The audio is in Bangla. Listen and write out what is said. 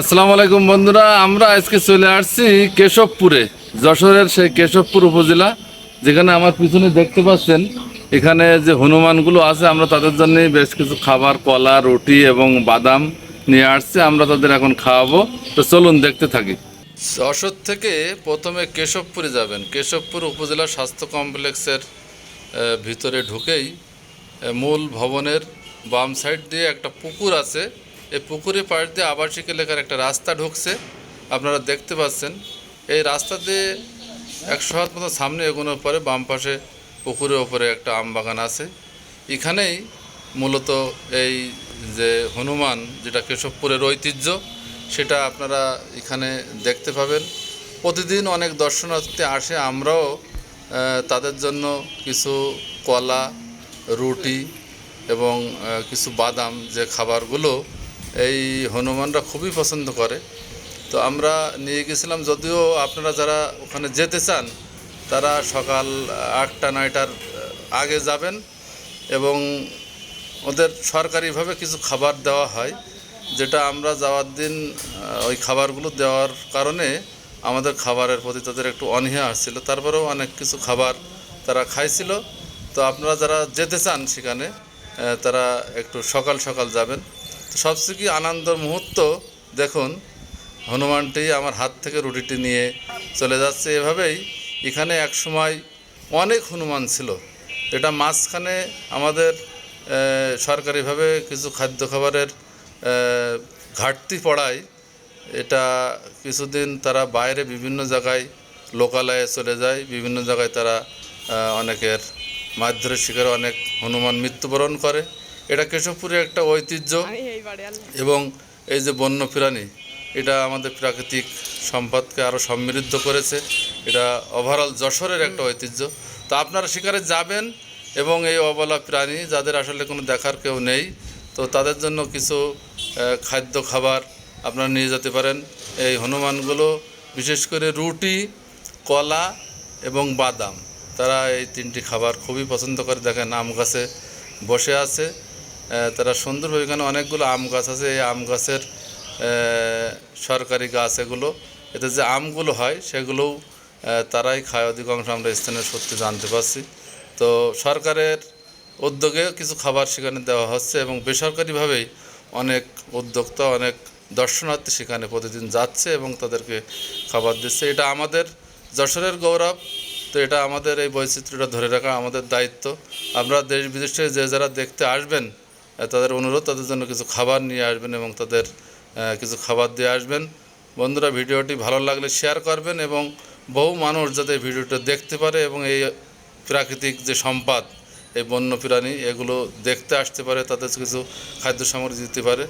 আসসালামু আলাইকুম বন্ধুরা, আমরা আজকে চলে আসছি কেশবপুরে, যশোরের সেই কেশবপুর উপজেলা, যেখানে আমার পিছনে দেখতে পাচ্ছেন, এখানে যে হনুমানগুলো আছে, আমরা তাদের জন্য বেশ কিছু খাবার, কলা, রুটি এবং বাদাম নিয়ে আসছি, আমরা তাদের এখন খাওয়াবো। তো চলুন দেখতে থাকি। যশোর থেকে প্রথমে কেশবপুরে যাবেন। কেশবপুর উপজেলা স্বাস্থ্য কমপ্লেক্সের ভিতরে ঢুকেই মূল ভবনের বাম সাইড দিয়ে একটা পুকুর আছে এই পুকুরের পাশ দিয়ে আবাসিক এলাকার একটা রাস্তা ঢুকছে। আপনারা দেখতে পাচ্ছেন, এই রাস্তা দিয়ে একশো হাত মতো সামনে এগোনোর পরে বাম পাশে পুকুরের ওপরে একটা আম বাগান আছে। এখানেই মূলত এই যে হনুমান, যেটা কেশবপুরের ঐতিহ্য, সেটা আপনারা এখানে দেখতে পাবেন। প্রতিদিন অনেক দর্শনার্থী আসে, আমরাও তাদের জন্য কিছু কলা, রুটি এবং কিছু বাদাম যে খাবারগুলো এই হনুমানরা খুবই পছন্দ করে। তো আমরা নিয়ে গেছিলাম, যদিও আপনারা যারা ওখানে যেতে চান, তারা সকাল আটটা, নয়টার আগে যাবেন এবং ওদের সরকারিভাবে কিছু খাবার দেওয়া হয়, যেটা আমরা যাওয়ার দিন ওই খাবারগুলো দেওয়ার কারণে আমাদের খাবারের প্রতি তাদের একটু অনীহা আসছিল। তারপরেও অনেক কিছু খাবার তারা খাইছিল। তো আপনারা যারা যেতে চান সেখানে তারা একটু সকাল সকাল যাবেন। তো সবচেয়ে কি আনন্দের মুহূর্ত? দেখুন, হনুমানটি আমার হাত থেকে রুটিটি নিয়ে চলে যাচ্ছে। এভাবেই এখানে এক সময় অনেক হনুমান ছিল। এটা মাঝখানে আমাদের সরকারিভাবে কিছু খাদ্য খাবারের ঘাটতি পড়ায়। এটা কিছুদিন তারা বাইরে বিভিন্ন জায়গায় লোকালয়ে চলে যায়। বিভিন্ন জায়গায় তারা অনেকের মারধরের শিকারে অনেক হনুমান মৃত্যুবরণ করে। এটা কেশবপুরের একটা ঐতিহ্য এবং এই যে বন্য প্রাণী এটা আমাদের প্রাকৃতিক সম্পদকে আরও সমৃদ্ধ করেছে। এটা ওভারঅল যশোরের একটা ঐতিহ্য। তো আপনারা সেখানে যাবেন এবং এই অবলা প্রাণী যাদের আসলে কোনো দেখার কেউ নেই তো তাদের জন্য কিছু খাদ্য খাবার আপনারা নিয়ে যেতে পারেন। এই হনুমানগুলো বিশেষ করে রুটি কলা এবং বাদাম তারা এই তিনটি খাবার খুবই পছন্দ করে। দেখেন আম গাছে বসে আছে। তারা সুন্দরভাবে এখানে অনেকগুলো আম গাছ আছে। এই আম গাছের সরকারি গাছ এগুলো। এতে যে আমগুলো হয়, সেগুলোও তারাই খায়। অধিকাংশ আমরা স্থানীয় সত্যি জানতে পারছি। তো সরকারের উদ্যোগে কিছু খাবার সেখানে দেওয়া হচ্ছে এবং বেসরকারিভাবেই অনেক উদ্যোক্তা, অনেক দর্শনার্থী সেখানে প্রতিদিন যাচ্ছে এবং তাদেরকে খাবার দিচ্ছে। এটা আমাদের যশোরের গৌরব। তো এটা আমাদের এই বৈচিত্র্যটা ধরে রাখা আমাদের দায়িত্ব। আমরা দেশ বিদেশে যে যারা দেখতে আসবেন তাদের অনুরোধ, তাদের জন্য কিছু খাবার নিয়ে আসবেন এবং তাদের কিছু খাবার দিয়ে আসবেন। বন্ধুরা, ভিডিওটি ভালো লাগলে শেয়ার করবেন এবং বহু মানুষ যাতে ভিডিওটা দেখতে পারে এবং এই প্রাকৃতিক যে সম্পদ, এই বন্য প্রাণী, এগুলো দেখতে আসতে পারে, তাদের কিছু খাদ্য সামগ্রী দিতে পারে।